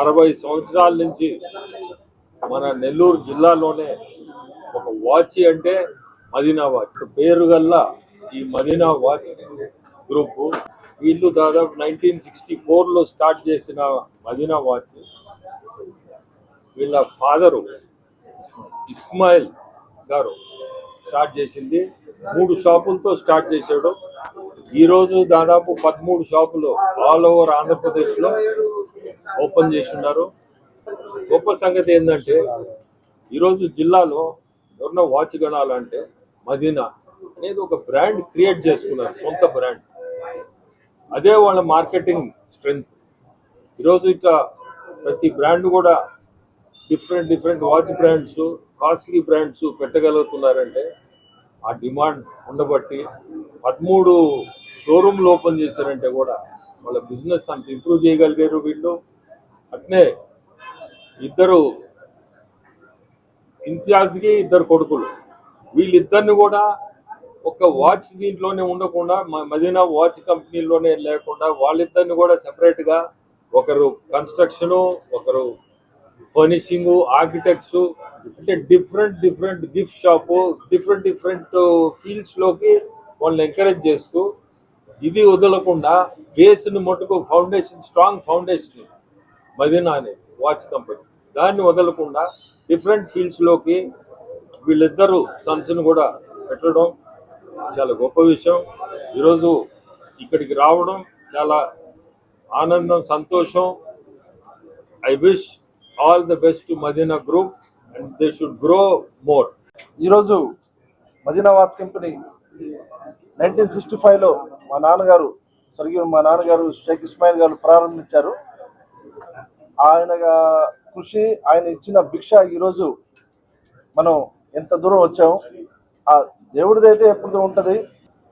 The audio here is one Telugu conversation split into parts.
అరవై సంవత్సరాల నుంచి మన నెల్లూరు జిల్లాలోనే ఒక వాచ్ అంటే మదీనా వాచ్. పేరు గల్లా ఈ మదీనా వాచ్ గ్రూప్. వీళ్ళు దాదాపు నైన్టీన్ సిక్స్టీ లో స్టార్ట్ చేసిన మదీనా వాచ్. వీళ్ళ ఫాదరు ఇస్మాయిల్ గారు స్టార్ట్ చేసింది. మూడు షాపులతో స్టార్ట్ చేశాడు. ఈ రోజు దాదాపు పదమూడు షాపులు ఆల్ ఓవర్ ఆంధ్రప్రదేశ్లో ఓపెన్ చేసి ఉన్నారు గొప్ప సంగతి ఏంటంటే ఈరోజు జిల్లాలో ఎవరన్నా వాచ్ కొనాలంటే మదీనా అనేది ఒక బ్రాండ్ క్రియేట్ చేసుకున్నారు సొంత బ్రాండ్. అదే వాళ్ళ మార్కెటింగ్ స్ట్రెంగ్త్. ఈరోజు ఇక ప్రతి బ్రాండ్ కూడా different different watch brands costly brands పెట్టగలుగుతున్నారంటే ఆ డిమాండ్ ఉండబట్టి పదమూడు షోరూమ్లు ఓపెన్ చేశారంటే కూడా వాళ్ళ బిజినెస్ అంత ఇంప్రూవ్ చేయగలిగారు వీళ్ళు. అట్నే ఇద్దరు ఇంతియాజ్కి ఇద్దరు కొడుకులు. వీళ్ళిద్దరిని కూడా ఒక వాచ్ దీంట్లోనే ఉండకుండా మదీనా వాచ్ కంపెనీలోనే లేకుండా వాళ్ళిద్దరిని కూడా సెపరేట్గా ఒకరు కన్స్ట్రక్షన్ ఒకరు ఫర్నిషింగ్ ఆర్కిటెక్ట్స్ అంటే different different gift shop different different ఫీల్డ్స్లోకి వాళ్ళని ఎంకరేజ్ చేస్తూ ఇది వదలకుండా బేస్ని మటుకు ఫౌండేషన్ స్ట్రాంగ్ ఫౌండేషన్ మదీనా అనే వాచ్ కంపెనీ. దాన్ని వదలకుండా డిఫరెంట్ ఫీల్డ్స్లోకి సన్స్ని సన్స్ కూడా పెట్టడం చాలా గొప్ప విషయం. ఈరోజు ఇక్కడికి రావడం చాలా ఆనందం సంతోషం. I wish all the best to Madina group and they should grow more. ఈరోజు Madina watch company nineteen sixty ఫైవ్లో మా నాన్నగారు స్వర్గీయ మా నాన్నగారు షేక్ ఇస్మాయిల్ గారు ప్రారంభించారు. ఆయన కృషి ఆయన ఇచ్చిన భిక్ష ఈరోజు మనం ఎంత దూరం వచ్చాము ఆ దేవుడిదైతే ఎప్పుడు ఉంటుంది.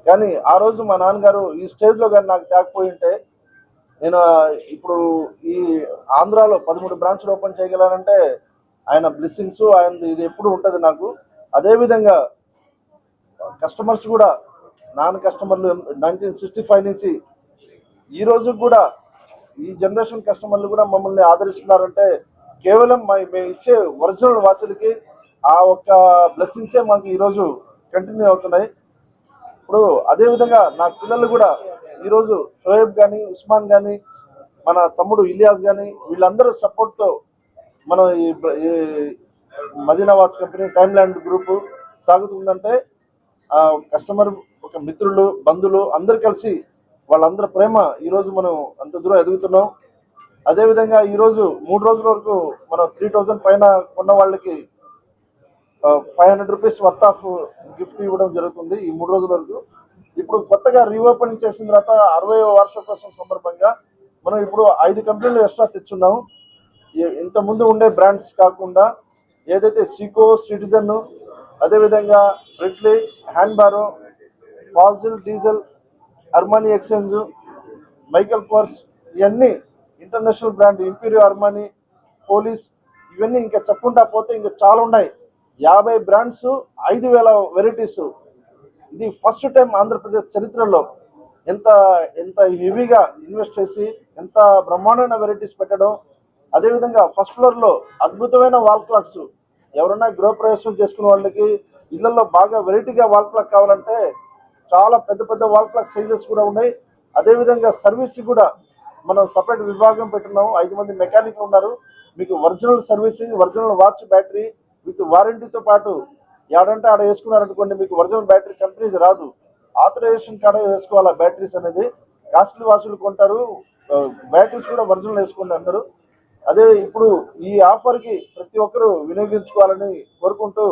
కానీ ఆ రోజు మా నాన్నగారు ఈ స్టేజ్లో కానీ నాకు తేకపోయి ఉంటే నేను ఇప్పుడు ఈ ఆంధ్రాలో పదమూడు బ్రాంచ్లు ఓపెన్ చేయగలనంటే ఆయన బ్లెస్సింగ్స్ ఆయన ఇది ఎప్పుడు ఉంటుంది నాకు. అదేవిధంగా కస్టమర్స్ కూడా నాన్ కస్టమర్లు నైన్టీన్ సిక్స్టీ ఫైవ్ నుంచి ఈ రోజు కూడా ఈ జనరేషన్ కస్టమర్లు కూడా మమ్మల్ని ఆదరిస్తున్నారంటే కేవలం మేము ఇచ్చే ఒరిజినల్ వాచ్లకి ఆ ఒక్క బ్లెస్సింగ్సే మాకు ఈరోజు కంటిన్యూ అవుతున్నాయి. ఇప్పుడు అదేవిధంగా నా పిల్లలు కూడా ఈరోజు షోయబ్ కానీ ఉస్మాన్ కానీ మన తమ్ముడు ఇలియాస్ కానీ వీళ్ళందరూ సపోర్ట్తో మనం ఈ ఈ Madina watch company time land group సాగుతుందంటే ఆ కస్టమర్ ఒక మిత్రులు బంధువులు అందరు కలిసి వాళ్ళందరి ప్రేమ ఈరోజు మనం అంత దూరం ఎదుగుతున్నాం. అదేవిధంగా ఈరోజు మూడు రోజుల వరకు మనం త్రీ థౌజండ్ పైన కొన్న వాళ్ళకి five hundred rupees worth of gift ఇవ్వడం జరుగుతుంది ఈ మూడు రోజుల వరకు. ఇప్పుడు కొత్తగా రీఓపెనింగ్ చేసిన తర్వాత అరవై వార్షికోత్సవం సందర్భంగా మనం ఇప్పుడు ఐదు కంపెనీలు ఎక్స్ట్రా తెచ్చున్నాం. ఇంతకుముందు ఇంత ముందు ఉండే బ్రాండ్స్ కాకుండా ఏదైతే సీకో సిటిజన్ అదేవిధంగా బ్రిట్లీ హ్యాండ్ borrow Fossil Diesel Armani Exchange Michael Kors ఇవన్నీ international brand Imperio Armani Police ఇవన్నీ ఇంకా చెప్పుకుంటా పోతే ఇంకా చాలా ఉన్నాయి. యాభై బ్రాండ్స్ ఐదు వేల వెరైటీస్. ఇది ఫస్ట్ టైం ఆంధ్రప్రదేశ్ చరిత్రలో ఎంత ఎంత హెవీగా ఇన్వెస్ట్ చేసి ఎంత బ్రహ్మాండమైన వెరైటీస్ పెట్టడం. అదేవిధంగా ఫస్ట్ ఫ్లోర్లో అద్భుతమైన వాల్ క్లాక్స్. ఎవరైనా గృహప్రవేశం చేసుకునే వాళ్ళకి ఇళ్ళలో బాగా వెరైటీగా వాల్ క్లాక్ కావాలంటే చాలా పెద్ద పెద్ద వాల్ క్లాక్ సైజెస్ కూడా ఉన్నాయి. అదేవిధంగా సర్వీస్ కూడా మనం సపరేట్ విభాగం పెట్టున్నాము. ఐదు మంది మెకానిక్ ఉన్నారు. మీకు original servicing original watch battery with వారంటీతో పాటు ఏడంటే ఆడ వేసుకున్నారనుకోండి మీకు ఒరిజినల్ బ్యాటరీ కంపెనీది రాదు. ఆథరైజేషన్ కాడ వేసుకోవాలా బ్యాటరీస్ అనేది? కాస్ట్లీ వాచ్లు కొంటారు. బ్యాటరీస్ కూడా ఒరిజినల్ వేసుకోండి అందరూ. అదే ఇప్పుడు ఈ ఆఫర్కి ప్రతి ఒక్కరూ వినియోగించుకోవాలని కోరుకుంటూ